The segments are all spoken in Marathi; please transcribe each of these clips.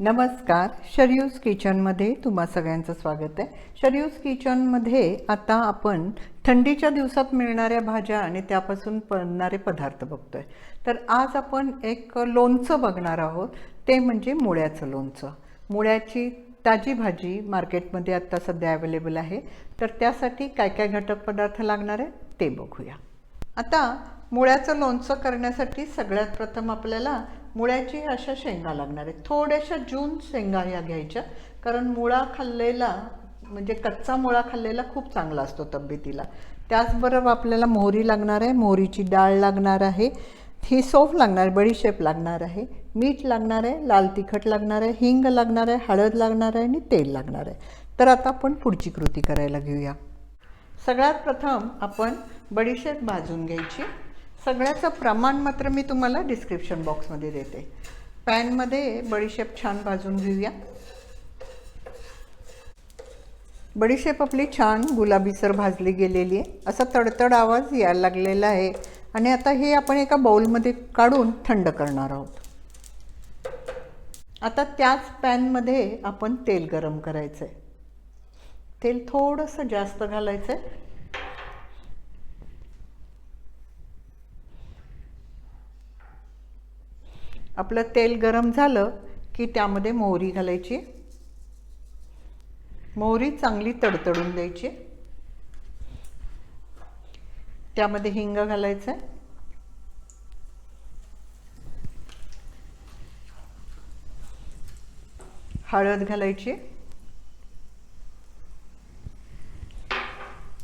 नमस्कार शरयूज किचनमध्ये तुम्हा सगळ्यांचं स्वागत आहे. शरयूज किचनमध्ये आता आपण थंडीच्या दिवसात मिळणाऱ्या भाज्या आणि त्यापासून बनणारे पदार्थ बघतोय. तर आज आपण एक लोणचं बघणार आहोत. ते म्हणजे मुळ्याचं लोणचं. मुळ्याची ताजी भाजी मार्केटमध्ये आत्ता सध्या अवेलेबल आहे. तर त्यासाठी काय काय घटक पदार्थ लागणार आहे ते बघूया. आता मुळ्याचं लोणचं करण्यासाठी सगळ्यात प्रथम आपल्याला मुळ्याची अशा शेंगा लागणार आहेत. थोड्याशा जून शेंगा ह्या घ्यायच्या. कारण मुळा खाल्लेला म्हणजे कच्चा मुळा खाल्लेला खूप चांगला असतो तब्येतीला. त्याचबरोबर आपल्याला मोहरी लागणार आहे. मोहरीची डाळ लागणार आहे. ही सोफ लागणार आहे बडीशेप लागणार आहे. मीठ लागणार आहे. लाल तिखट लागणार आहे. हिंग लागणार आहे. हळद लागणार आहे आणि तेल लागणार आहे. तर आता आपण पुढची कृती करायला घेऊया. सगळ्यात प्रथम आपण बडीशेप भाजून घ्यायची. सगळ्याचं प्रमाण मात्र मी तुम्हाला डिस्क्रिप्शन बॉक्समध्ये देते. पॅनमध्ये बडीशेप छान भाजून घेऊया. बडीशेप आपली छान गुलाबीसर भाजली गेलेली आहे. असा तडतड आवाज यायला लागलेला आहे. आणि आता हे आपण एका बाउलमध्ये काढून थंड करणार आहोत. आता त्याच पॅनमध्ये आपण तेल गरम करायचं आहे तेल थोडंसं जास्त घालायचं आहे आपलं तेल गरम झालं की त्यामध्ये मोहरी घालायची. मोहरी चांगली तडतडून द्यायची. त्यामध्ये हिंग घालायचं हळद घालायची.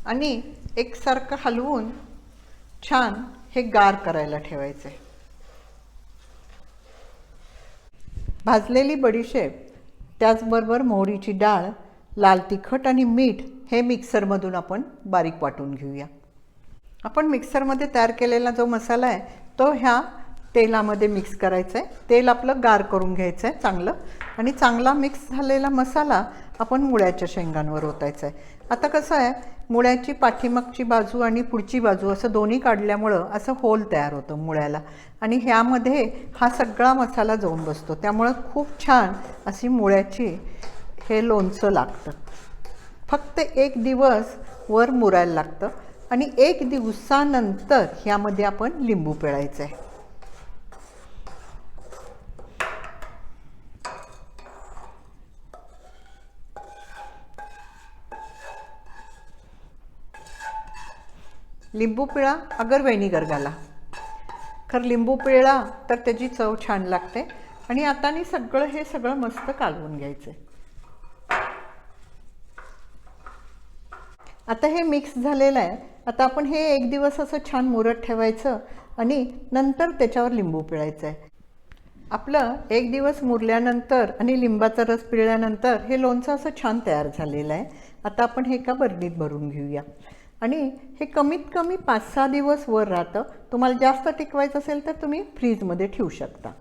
आणि एकसारखं हलवून छान हे गार करायला ठेवायचं आहे भाजलेली बडीशेप त्याचबरोबर मोहरीची डाळ लाल तिखट आणि मीठ हे मिक्सरमधून आपण बारीक वाटून घेऊया. आपण मिक्सरमध्ये तयार केलेला जो मसाला आहे तो ह्या तेलामध्ये मिक्स करायचं आहे तेल आपलं गार करून घ्यायचं आहे चांगलं. आणि चांगला मिक्स झालेला मसाला आपण मुळ्याच्या शेंगांवर ओतायचा आहे आता कसं आहे मुळ्याची पाठीमागची बाजू आणि पुढची बाजू असं दोन्ही काढल्यामुळं असं होल तयार होतं मुळ्याला. आणि ह्यामध्ये हा सगळा मसाला जाऊन बसतो. त्यामुळं खूप छान अशी मुळ्याची हे लोणचं लागतं. फक्त एक दिवस वर मुरायला लागतं. आणि एक दिवसानंतर ह्यामध्ये आपण लिंबू पिळायचं आहे लिंबू पिळा अगर व्हेनिगर घाला खरं लिंबू पिळला तर त्याची चव छान लागते आणि आता मी सगळं हे सगळं मस्त कालवून घ्यायचं. आता हे मिक्स झालेलं आहे. आता आपण हे एक दिवस असं छान मुरत ठेवायचं आणि नंतर त्याच्यावर लिंबू पिळायचं आहे. आपलं एक दिवस मुरल्यानंतर आणि लिंबाचा रस पिळल्यानंतर हे लोणचं असं छान तयार झालेलं आहे. आता आपण हे एका बरणीत भरून घेऊया. आणि हे कमीत कमी पाच सहा दिवस वर राहतं. तुम्हाला जास्त टिकवायचं असेल तर तुम्ही फ्रीजमध्ये ठेवू शकता.